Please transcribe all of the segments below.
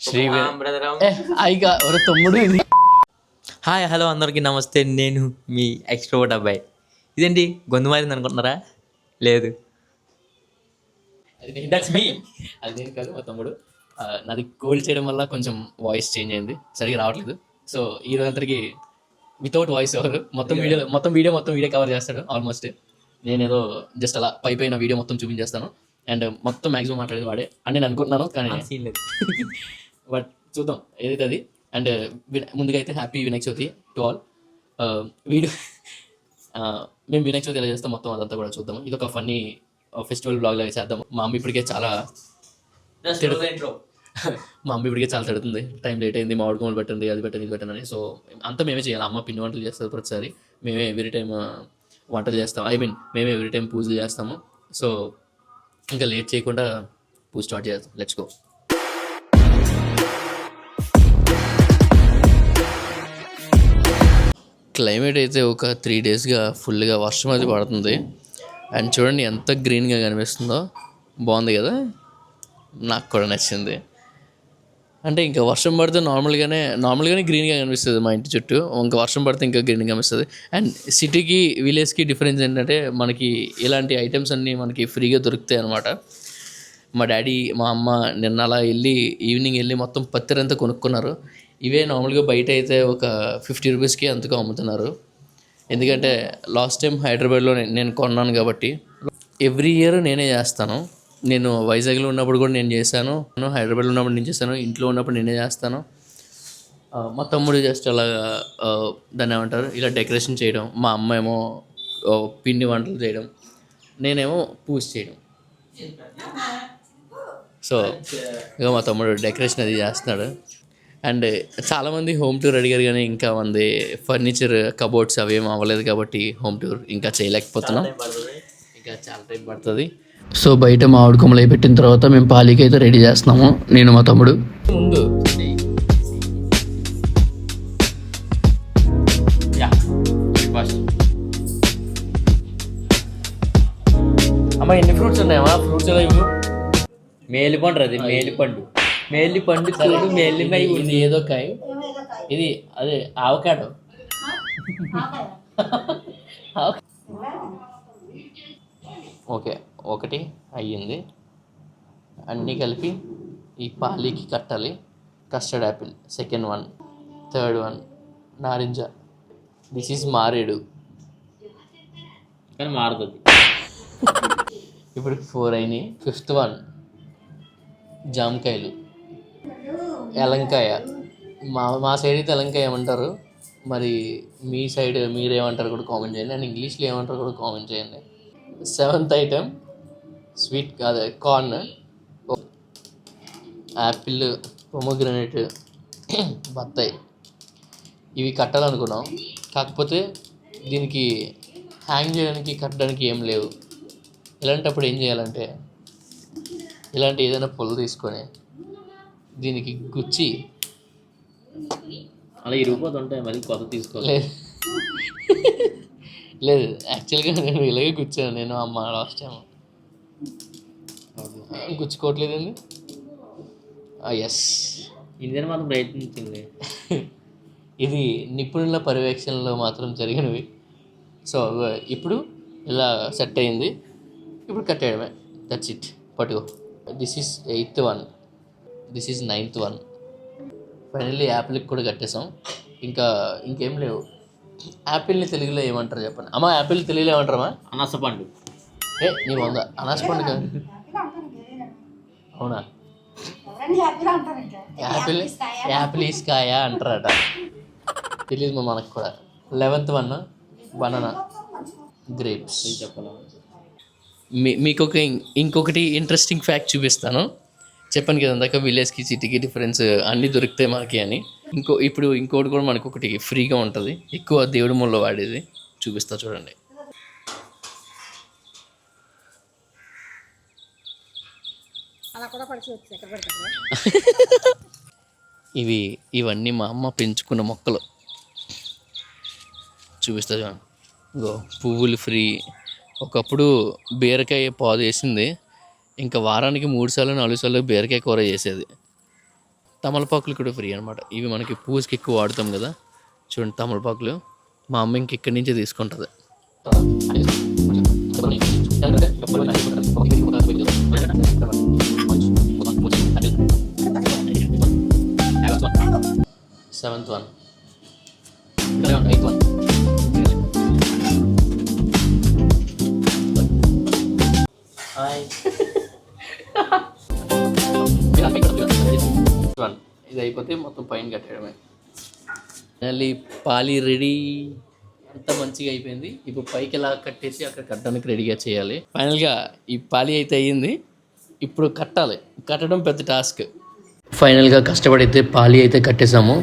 శ్రీ ఒక తమ్ముడు ఇది. హాయ్ హలో అందరికీ నమస్తే. నేను మీ ఎక్స్ట్రోవర్ట్ అబ్బాయి. ఇదేంటి గొంతు మారింది అనుకుంటున్నారా? లేదు. దట్స్ మీ అది నేను కాదు మా తమ్ముడు. నాది కోల్డ్ చేయడం వల్ల కొంచెం వాయిస్ చేంజ్ అయింది. సరిగా రావట్లేదు. సో ఈ రోజు అందరికి వితౌట్ వాయిస్ ఓవర్ మొత్తం వీడియో మొత్తం వీడియో మొత్తం వీడియో కవర్ చేస్తాడు ఆల్మోస్ట్ నేను ఏదో జస్ట్ అలా పై పైన వీడియో మొత్తం చూపించేస్తాను. అండ్ మొత్తం మాక్సిమం మాట్లాడేది వాడే. అని నేను అనుకుంటున్నాను కానీ సీన్ లేదు. బట్ చూద్దాం. ఏదైతే అది అండ్ ముందుగా అయితే happy Vinayaka Chavithi to all video మేము వినాయక చవితి ఎలా చేస్తాం మొత్తం అదంతా కూడా చూద్దాం. ఇది ఒక ఫన్నీ ఫెస్టివల్ బ్లాగ్ లాగా చేద్దాం. మా అమ్మ ఇప్పటికే చాలా మా అమ్మ ఇప్పటికే చాలా తిడుతుంది. టైం లేట్ అయింది మామిడి కొమ్మలు పెట్టండి అది పెట్టండి ఇది పెట్టండి అని. సో అంతా మేమే చేయాలి. అమ్మ పిండి వంటలు చేస్తుంది ప్రతిసారి. మేమే ఎవ్రీ టైం వంటలు చేస్తాం. ఐ మీన్ మేమే ఎవ్రీ టైం పూజలు చేస్తాము. సో ఇంకా లేట్ చేయకుండా పూజ స్టార్ట్ చేస్తాం లెట్స్ గో క్లైమేట్ అయితే ఒక త్రీ డేస్గా ఫుల్గా వర్షం అది పడుతుంది. అండ్ చూడండి ఎంత గ్రీన్గా కనిపిస్తుందో. బాగుంది కదా? నాకు కూడా నచ్చింది. అంటే ఇంకా వర్షం పడితే నార్మల్గానే నార్మల్గానే గ్రీన్గా కనిపిస్తుంది మా ఇంటి చుట్టూ. ఇంకా వర్షం పడితే ఇంకా గ్రీన్గా కనిపిస్తుంది. అండ్ సిటీకి విలేజ్కి డిఫరెన్స్ ఏంటంటే మనకి ఇలాంటి ఐటమ్స్ అన్నీ మనకి ఫ్రీగా దొరుకుతాయి అనమాట మా డాడీ మా అమ్మ నిన్న అలా వెళ్ళి ఈవినింగ్ వెళ్ళి మొత్తం పత్తిరంతా కొనుక్కున్నారు. ఇవే నార్మల్గా బయట అయితే ఒక ఫిఫ్టీ రూపీస్కి అంతగా అమ్ముతున్నారు. ఎందుకంటే లాస్ట్ టైం హైదరాబాద్లో నేను కొన్నాను కాబట్టి ఎవ్రీ ఇయర్ నేనే చేస్తాను. నేను వైజాగ్లో ఉన్నప్పుడు కూడా నేను చేశాను. నేను హైదరాబాద్లో ఉన్నప్పుడు నేను చేశాను. ఇంట్లో ఉన్నప్పుడు నేనే చేస్తాను. మా తమ్ముడు జస్ట్ అలా దాన్ని ఏమంటారు? ఇలా డెకరేషన్ చేయడం మా అమ్మ ఏమో పిండి వంటలు చేయడం నేనేమో పూజ చేయడం. సో ఇక మా తమ్ముడు డెకరేషన్ అది చేస్తున్నాడు. అండ్ చాలామంది హోమ్ టూర్ అడిగారు కానీ ఇంకా మంది ఫర్నిచర్ కబోర్డ్స్ అవి ఏం అవ్వలేదు కాబట్టి హోమ్ టూర్ ఇంకా చేయలేకపోతున్నాం. ఇంకా చాలా టైం పడుతుంది. సో బయట మామిడి కొమ్మలు పెట్టిన తర్వాత మేము పాలీకి అయితే రెడీ చేస్తున్నాము. నేను మా తమ్ముడు. ముందు. అమ్మ ఎన్ని ఫ్రూట్స్ ఉన్నాయమ్మా? ఫ్రూట్స్ మేలిపండు అది మేలిపండు. మేలిపండు చూడు మేలిపై ఇది- ఇది ఏదో కాయ. ఇది అదే ఆవకాడో. ఓకే ఒకటి అయ్యింది. అన్నీ కలిపి ఈ పాలీకి కట్టాలి. Custard apple second one third one నారింజ. దిస్ ఈజ్ మారేడు. కానీ మారుతుంది ఇప్పుడు ఫోర్ అయినాయి. ఫిఫ్త్ వన్ జామకాయలు. ఎలంకాయ. మా మా సైడ్ అయితే ఎలంకాయ ఏమంటారు? మరి మీ సైడ్ మీరేమంటారు కూడా కామెంట్ చేయండి. అండ్ ఇంగ్లీష్లో ఏమంటారు కూడా కామెంట్ చేయండి. సెవెంత్ ఐటెం స్వీట్ అదే కార్న్ యాపిల్ పొమోగ్రనేట్ బత్తాయి. ఇవి కట్టాలనుకున్నాం. కాకపోతే దీనికి హ్యాంగ్ చేయడానికి కట్టడానికి ఏం లేవు. ఇలాంటప్పుడు ఏం చేయాలంటే ఇలాంటి ఏదైనా పొల తీసుకొని దీనికి గుచ్చి అలా ఇరిగిపోతుంటాయి మళ్ళీ కొత్త తీసుకోవాలి. లేదు. యాక్చువల్గా నేను ఇలాగే గుచ్చాను నేను అమ్మ లాస్ట్ టైం గుచ్చుకోవట్లేదండి? ఎస్ ఇండియన్ మాత్రం ప్రయత్నించింది ఇది నిపుణుల పర్యవేక్షణలో మాత్రం జరిగినవి. సో ఇప్పుడు ఇలా సెట్ అయింది. ఇప్పుడు కట్టేయడమే. దట్స్ ఇట్ పట్టుకో. This is eighth one this is ninth one. Finally యాపిల్కి కూడా కట్టేసాం ఇంకా ఇంకేం లేవు. యాపిల్ని తెలుగులో ఏమంటారు చెప్పండి? అమ్మ యాపిల్ తెలుగులో ఏమంటారమ్మా? అనాస పండు. ఏ నీ వంద అనాస పండుగ అవునా? యాపిల్ యాపిల్ ఈస్కాయ అంటారట. తెలియదు మా మనకు కూడా. లెవెంత్ వన్ బనానా గ్రేప్స్ చెప్పాలా మీ మీకు ఒక ఇంకొకటి ఇంట్రెస్టింగ్ ఫ్యాక్ట్ చూపిస్తాను. చెప్పాను కదా ఇందాక విలేజ్కి సిటీకి డిఫరెన్స్ అన్నీ దొరుకుతాయి మనకి అని. ఇంకో ఇప్పుడు ఇంకోటి కూడా మనకు ఒకటి ఫ్రీగా ఉంటుంది. ఎక్కువ దేవుడి ముళ్ళ వాడేది. చూపిస్తా చూడండి. ఇవి ఇవన్నీ మా అమ్మ పెంచుకున్న మొక్కలు. చూపిస్తా చూడండి. ఇగో పువ్వులు ఫ్రీ. ఒకప్పుడు బీరకాయ పాదు వేసింది ఇంకా వారానికి మూడు సార్లు నాలుగు సార్లు బీరకాయ కూర చేసేది. తమలపాకులు కూడా ఫ్రీ అనమాట ఇవి మనకి పూజకి ఎక్కువ వాడుతాం కదా. చూడండి తమలపాకులు. మా అమ్మ ఇంక ఇక్కడి నుంచే తీసుకుంటుంది. Seventh one eighth one one ఇది అయిపోతే మొత్తం పైన కట్టడమే. మళ్ళీ పాలి రెడీ. అంత మంచిగా అయిపోయింది. ఇప్పుడు పైకి ఎలా కట్టేసి అక్కడ కట్టడానికి రెడీగా చేయాలి. ఫైనల్గా ఈ పాలి అయితే అయ్యింది. ఇప్పుడు కట్టాలి. కట్టడం పెద్ద టాస్క్. ఫైనల్గా కష్టపడి అయితే పాలి అయితే కట్టేసాము.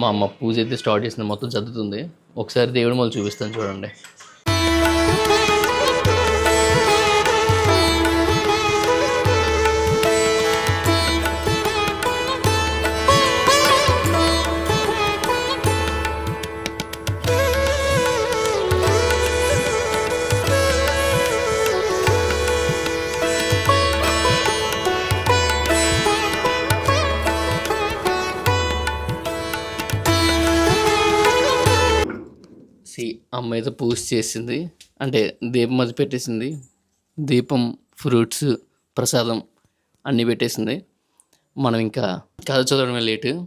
మా అమ్మ పూజ అయితే స్టార్ట్ చేసింది. మొత్తం చదువుతుంది. ఒకసారి దేవుడి మొదలు చూపిస్తాను చూడండి. అమ్మ అయితే పూజ చేసింది. అంటే దీపం అది పెట్టేసింది. దీపం ఫ్రూట్స్ ప్రసాదం అన్నీ పెట్టేసింది. మనం ఇంకా కథ చదవడమే లేటు.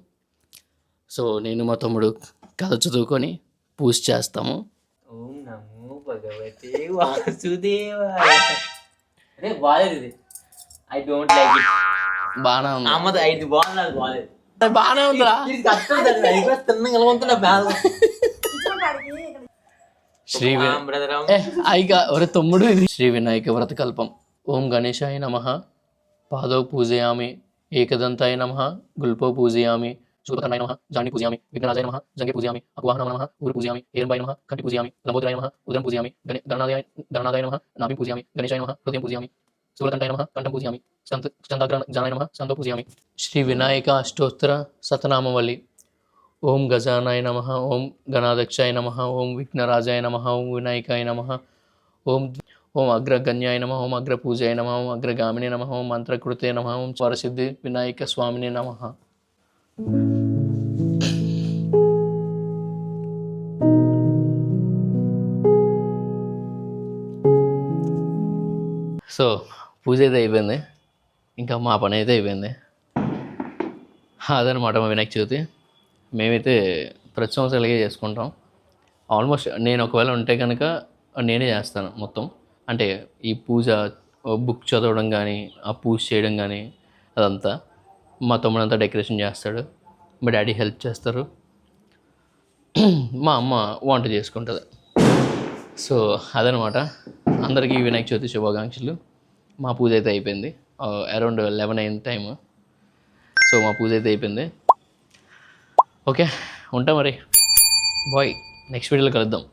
సో నేను మా తమ్ముడు కథ చదువుకొని పూజ చేస్తాము. ఓం నమో భగవతే వాసుదేవాయ. అరే బాలేదు ఇది. ఐ డోంట్ లైక్ ఇట్ బాగానే ఉంది. అమ్మది ఐదు బాగుంది అది బాలేదు. బాగానే ఉందిరా. శ్రీ అయిగా ఒరే తమ్ముడు ఇది. శ్రీ వినాయక వ్రతకల్పం. ఓం గణేశాయ నమ. పాదౌ పూజయామి ఏకదంతాయ నమ. గుల్పో పూజయామి శూర్పకర్ణాయ నమ. జాని పూజయామి విఘ్నరాజాయ నమ. జంగే పూజయామి అగ్వాహన నమ. ఊరు పూజయామి ఏరంబాయ నమ. కంటి పూజయామి లంబోదరాయ నమ. ఉదరం పూజయామి గణ గణనాదాయ గణనాదాయ నమ. నాభి పూజయామి గణేశాయ నమ. హృదయం పూజయామి సూర్యకంఠాయ నమ. కంఠం పూజయామి జానాయ నమ. సంతో పూజయామి. శ్రీ వినాయక అష్టోత్తర శతనామవల్లి ఓం గజానాయ నమ ఓం గణాధ్యక్షాయ నమ ఓం విఘ్నరాజాయ నమ ఓం వినాయకాయ నమ ఓం ఓం అగ్రగణ్యాయ నమ ఓం అగ్రపూజాయ నమ ఓం అగ్రగామిని నమ ఓం మంత్రకృతే నమ ఓం స్వరసిద్ధి వినాయక స్వామిని నమ. సో పూజ అయితే అయిపోయింది. ఇంకా మా పని అయితే అయిపోయింది. అదనమాట మా వినాయక చవితి. మేమైతే ప్రతి సంవత్సరం ఇలాగే చేసుకుంటాం. ఆల్మోస్ట్ నేను ఒకవేళ ఉంటే కనుక నేనే చేస్తాను మొత్తం. అంటే ఈ పూజ బుక్ చదవడం కానీ ఆ పూజ చేయడం కానీ అదంతా. మా తమ్ముడంతా డెకరేషన్ చేస్తాడు. మా డాడీ హెల్ప్ చేస్తారు. మా అమ్మ వంట చేసుకుంటుంది. సో అదనమాట. అందరికీ వినాయక చవితి శుభాకాంక్షలు. మా పూజ అయితే అయిపోయింది. అరౌండ్ లెవెన్ అయిన టైము. సో మా పూజ అయితే అయిపోయింది. ఓకే ఉంటా మరి. బాయ్. నెక్స్ట్ వీడియోలో కలుద్దాం.